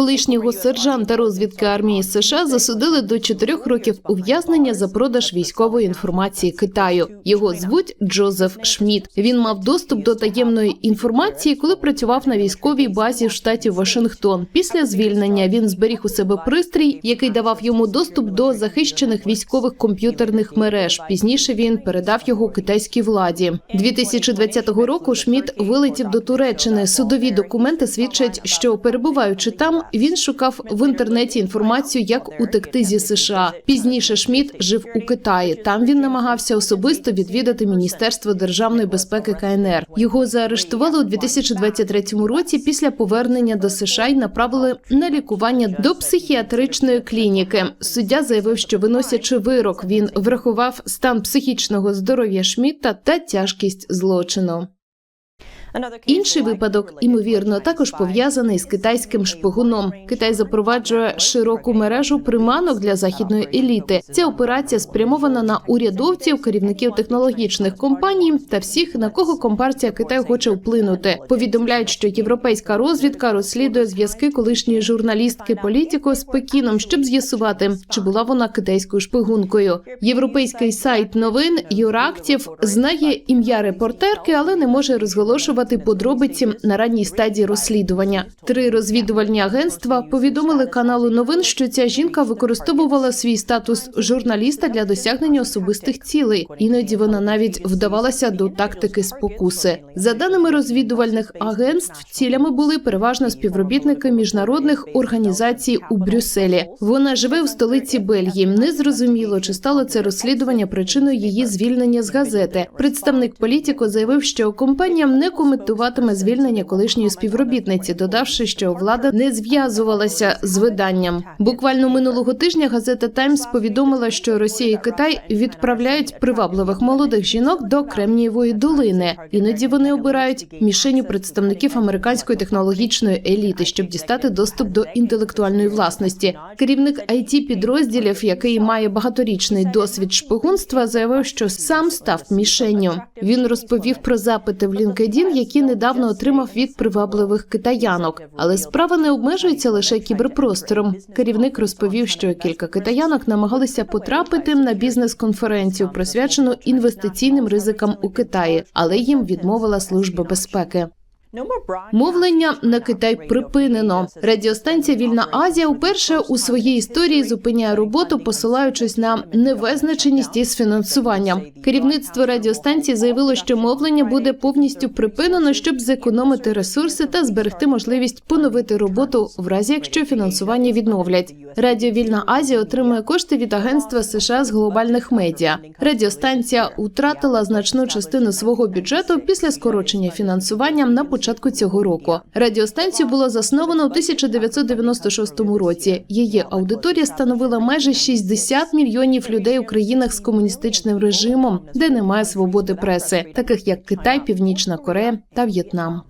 Колишнього сержанта розвідки армії США засудили до чотирьох років ув'язнення за продаж військової інформації Китаю. Його звуть Джозеф Шмідт. Він мав доступ до таємної інформації, коли працював на військовій базі в штаті Вашингтон. Після звільнення він зберіг у себе пристрій, який давав йому доступ до захищених військових комп'ютерних мереж. Пізніше він передав його китайській владі. 2020 року Шмідт вилетів до Туреччини. Судові документи свідчать, що перебуваючи там, він шукав в інтернеті інформацію, як утекти зі США. Пізніше Шмідт жив у Китаї. Там він намагався особисто відвідати Міністерство державної безпеки КНР. Його заарештували у 2023 році після повернення до США і направили на лікування до психіатричної клініки. Суддя заявив, що виносячи вирок, він врахував стан психічного здоров'я Шмідта та тяжкість злочину. Інший випадок, імовірно, також пов'язаний з китайським шпигуном. Китай запроваджує широку мережу приманок для західної еліти. Ця операція спрямована на урядовців, керівників технологічних компаній та всіх, на кого компартія Китаю хоче вплинути. Повідомляють, що європейська розвідка розслідує зв'язки колишньої журналістки політико з Пекіном, щоб з'ясувати, чи була вона китайською шпигункою. Європейський сайт новин Юрактів знає ім'я репортерки, але не може розголошувати подробиці на ранній стадії розслідування. Три розвідувальні агентства повідомили каналу новин, що ця жінка використовувала свій статус журналіста для досягнення особистих цілей. Іноді вона навіть вдавалася до тактики спокуси. За даними розвідувальних агентств, цілями були переважно співробітники міжнародних організацій у Брюсселі. Вона живе в столиці Бельгії. Незрозуміло, чи стало це розслідування причиною її звільнення з газети. Представник політико заявив, що компанія не коментуватиме звільнення колишньої співробітниці, додавши, що влада не зв'язувалася з виданням. Буквально минулого тижня газета Таймс повідомила, що Росія і Китай відправляють привабливих молодих жінок до Кремнієвої долини. Іноді вони обирають мішеню представників американської технологічної еліти, щоб дістати доступ до інтелектуальної власності. Керівник it підрозділів, який має багаторічний досвід шпигунства, заявив, що сам став мішенню. Він розповів про запити в LinkedIn, які недавно отримав від привабливих китаянок. Але справа не обмежується лише кіберпростором. Керівник розповів, що кілька китаянок намагалися потрапити на бізнес-конференцію, присвячену інвестиційним ризикам у Китаї, але їм відмовила служба безпеки. Мовлення на Китай припинено. Радіостанція Вільна Азія вперше у своїй історії зупиняє роботу, посилаючись на невизначеність із фінансуванням. Керівництво радіостанції заявило, що мовлення буде повністю припинено, щоб зекономити ресурси та зберегти можливість поновити роботу в разі, якщо фінансування відновлять. Радіо Вільна Азія отримує кошти від агентства США з глобальних медіа. Радіостанція втратила значну частину свого бюджету після скорочення фінансування на початку цього року. Радіостанцію було засновано у 1996 році. Її аудиторія становила майже 60 мільйонів людей у країнах з комуністичним режимом, де немає свободи преси, таких як Китай, Північна Корея та В'єтнам.